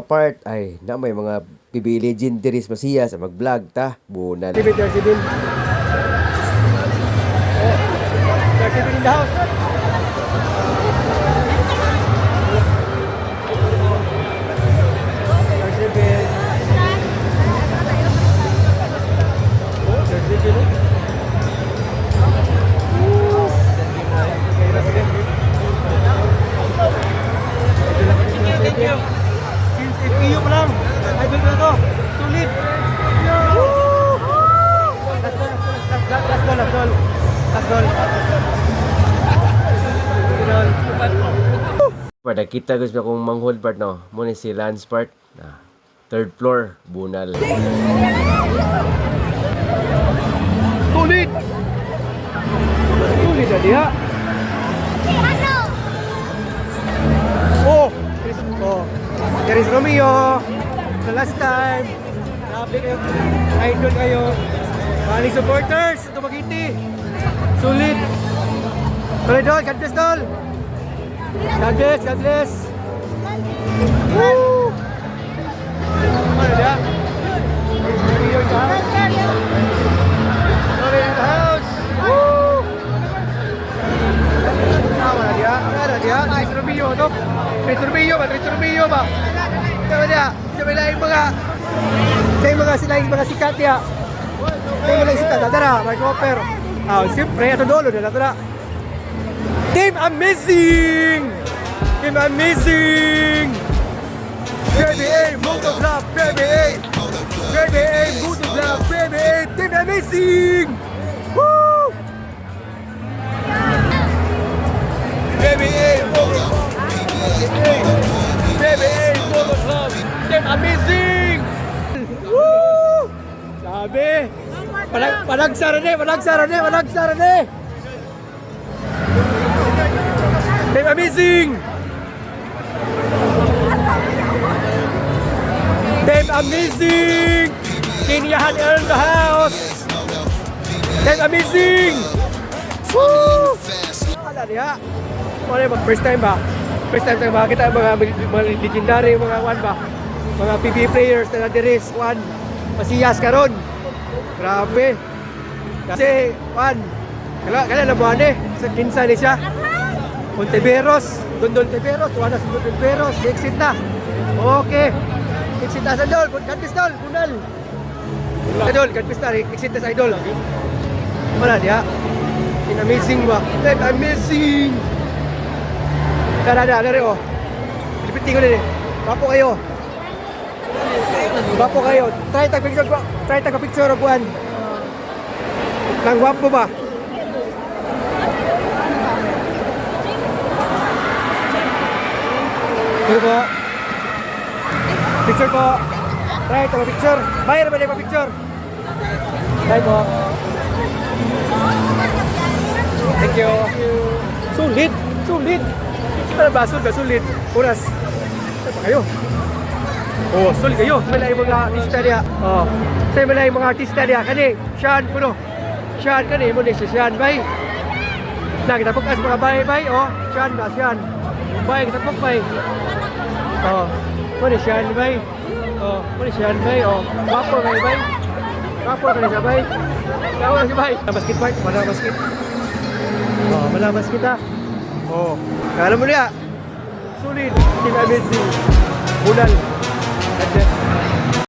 mga part ay na may mga PB legendaries masiya sa mag-vlog ta bunal. David Darcidin. Oh, Darcidin in the house. Part nakita ko sa kong manghod part no. Mo ni si Lance part na third floor bunal. Sulit! Sulit na diha. Oh! Oh! Charis Romeo! The last time! Grabe kayo. Idol kayo. Maling supporters! Ito Magiti! Sulit! Tuloy doon! Bless doon! God bless! God bless! Woo! Ano na Rubio ba? Rubio ba? Tama dia. Sa may laing mga sa may mga silaing mga sikat dia. Sa may mga sikat. Tara, Mark Hopper. Ah, siyempre, ito dolo na tara. Team Amazing! Team Amazing! PBA Moto Club, PBA! PBA Moto Club, PBA! Team Amazing! Woo! PBA Moto PBA Moto Club Team Amazing! Woo! Sabi! Palag, palagsara ni, palagsara ni, palagsara ni! Amazing! Team Amazing! Kinyahan in the house! Team Amazing! Woo! Wala niya. Wala ba? First time ba? First time tayo makakita mga, mga legendary mga one ba? Mga PB players na nadiris one. Masiyas karon. Grabe. Kasi one. Kala kala na buwan eh. Sa kinsa ni siya. Monteveros. Dondon Teveros. Tuwa na sa Dondon Teveros. Exit na. Okay. Exit na sa Dol. Kadpis Dol. Kunal. Sa Dol. Kadpis na. Exit na sa Idol. Wala niya. In amazing ba? Like amazing! Tara na, nari oh. Lipitin ko din eh. Papo kayo. Papo kayo. Try tag picture ko. Try tag picture ko an. Nang guwapo ba? Picture po. Picture po. Try tag picture. Bayar ba na picture? Try po. Thank you. Sulit. Sulit. Para ba? Sulit ba? Sulit. Oras. Ano pa kayo? Oh, sulit kayo. May laing mga artista niya. Oh. Sa may laing mga artista. Kani, Sean, puno. Sean, kani, mo ni si Sean, bay. Na, kita pukas mga bay, bay. Oh, Sean ba? Sean. Bay, kita puk, bay. Oh, Sean, bay. Oh, Sean, bay. Oh, wapo, bay, bay. Wapo ka na siya, bay. Na si bay. Basket, bay. Mana basket. Oh, malabas kita. Oh, kala mo niya. Sulit. Team Amazing. Bunal.